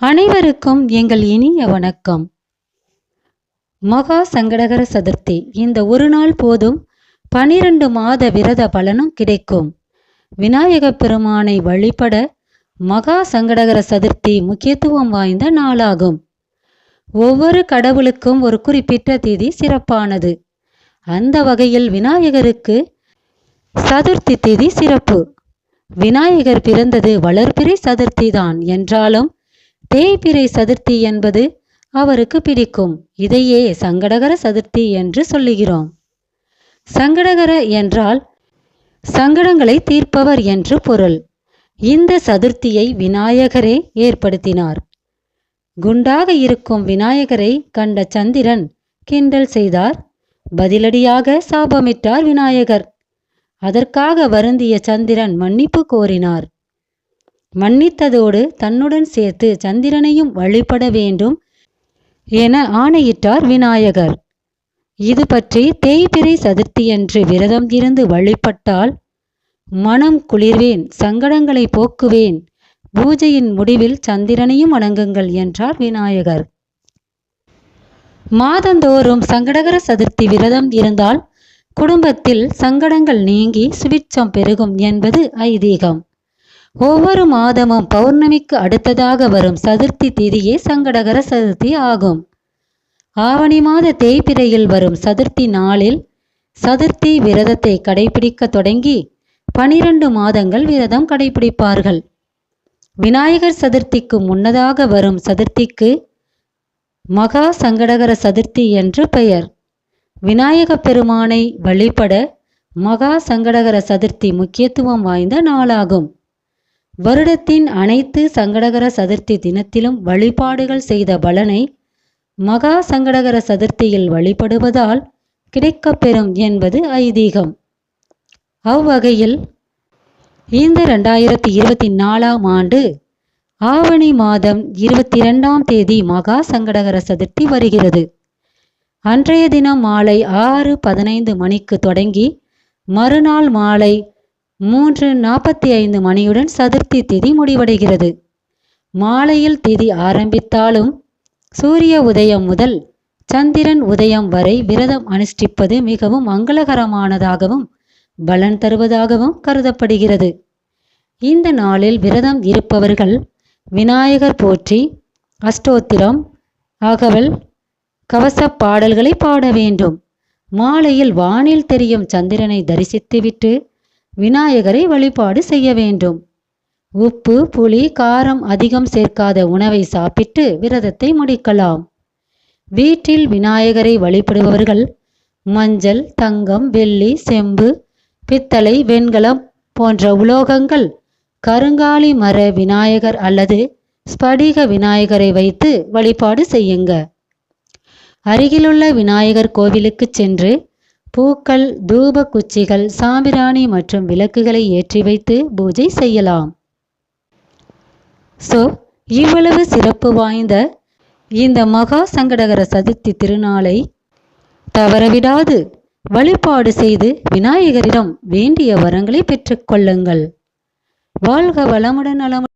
அனைவருக்கும் எங்கள் இனிய வணக்கம். மகா சங்கடகர சதுர்த்தி. இந்த ஒரு நாள் போதும் பனிரெண்டு மாத விரத பலனும் கிடைக்கும். விநாயக பெருமானை வழிபட மகா சங்கடகர சதுர்த்தி முக்கியத்துவம் வாய்ந்த நாளாகும். ஒவ்வொரு கடவுளுக்கும் ஒரு குறிப்பிட்ட திதி சிறப்பானது. அந்த வகையில் விநாயகருக்கு சதுர்த்தி திதி சிறப்பு. விநாயகர் பிறந்தது வளர்பிறை சதுர்த்தி தான் என்றாலும் தேய்பிரை சதுர்த்தி என்பது அவருக்கு பிடிக்கும். இதையே சங்கடகர சதுர்த்தி என்று சொல்லுகிறோம். சங்கடகர என்றால் சங்கடங்களை தீர்ப்பவர் என்று பொருள். இந்த சதுர்த்தியை விநாயகரே ஏற்படுத்தினார். குண்டாக இருக்கும் விநாயகரை கண்ட சந்திரன் கிண்டல் செய்தார். பதிலடியாக சாபமிட்டார் விநாயகர். அதற்காக வருந்திய சந்திரன் மன்னிப்பு கோரினார். மன்னித்ததோடு தன்னுடன் சேர்த்து சந்திரனையும் வழிபட வேண்டும் என ஆணையிட்டார் விநாயகர். இது பற்றி தேய்பிறை சதுர்த்தியன்று விரதம் இருந்து வழிபட்டால் மனம் குளிர்வேன் சங்கடங்களை போக்குவேன் பூஜையின் முடிவில் சந்திரனையும் வணங்குங்கள் என்றார் விநாயகர். மாதந்தோறும் சங்கடகர சதுர்த்தி விரதம் இருந்தால் குடும்பத்தில் சங்கடங்கள் நீங்கி சுபிட்சம் பெருகும் என்பது ஐதீகம். ஒவ்வொரு மாதமும் பௌர்ணமிக்கு அடுத்ததாக வரும் சதுர்த்தி திதியே சங்கடகர சதுர்த்தி ஆகும். ஆவணி மாத தேய்பிரையில் வரும் சதுர்த்தி நாளில் சதுர்த்தி விரதத்தை கடைபிடிக்க தொடங்கி பனிரெண்டு மாதங்கள் விரதம் கடைபிடிப்பார்கள். விநாயகர் சதுர்த்திக்கு முன்னதாக வரும் சதுர்த்திக்கு மகா சங்கடகர சதுர்த்தி என்று பெயர். விநாயகப் பெருமானை வழிபட மகா சங்கடகர சதுர்த்தி முக்கியத்துவம் வாய்ந்த நாளாகும். வருடத்தின் அனைத்து சங்கடகர சதுர்த்தி தினத்திலும் வழிபாடுகள் செய்த பலனை மகா சங்கடகர சதுர்த்தியில் வழிபடுவதால் கிடைக்கப்பெறும் என்பது ஐதீகம். அவ்வகையில் இந்த ரெண்டாயிரத்தி இருபத்தி நாலாம் ஆண்டு ஆவணி மாதம் இருபத்தி இரண்டாம் தேதி மகா சங்கடகர சதுர்த்தி வருகிறது. அன்றைய தினம் மாலை ஆறு பதினைந்து மணிக்கு தொடங்கி மறுநாள் மாலை மூன்று நாற்பத்தி ஐந்து மணியுடன் சதுர்த்தி திதி முடிவடைகிறது. மாலையில் திதி ஆரம்பித்தாலும் சூரிய உதயம் முதல் சந்திரன் உதயம் வரை விரதம் அனுஷ்டிப்பது மிகவும் மங்களகரமானதாகவும் பலன் தருவதாகவும் கருதப்படுகிறது. இந்த நாளில் விரதம் இருப்பவர்கள் விநாயகர் போற்றி அஷ்டோத்திரம் அகவல் கவச பாடல்களை பாட வேண்டும். மாலையில் வானில் தெரியும் சந்திரனை தரிசித்துவிட்டு விநாயகரை வழிபாடு செய்ய வேண்டும். உப்பு புளி காரம் அதிகம் சேர்க்காத உணவை சாப்பிட்டு விரதத்தை முடிக்கலாம். வீட்டில் விநாயகரை வழிபடுபவர்கள் மஞ்சள் தங்கம் வெள்ளி செம்பு பித்தளை வெண்கலம் போன்ற உலோகங்கள் கருங்காலி மர விநாயகர் அல்லது ஸ்படிக விநாயகரை வைத்து வழிபாடு செய்யுங்க. அருகிலுள்ள விநாயகர் கோவிலுக்கு சென்று பூக்கள் தூப குச்சிகள் சாம்பிராணி மற்றும் விளக்குகளை ஏற்றி வைத்து பூஜை செய்யலாம். ஸோ இவ்வளவு சிறப்பு வாய்ந்த இந்த மகா சங்கடகர சதுர்த்தி திருநாளை தவறவிடாது. வழிபாடு செய்து விநாயகரிடம் வேண்டிய வரங்களை பெற்றுக்கொள்ளுங்கள் வாழ்க வளமுடன் நலமுடன்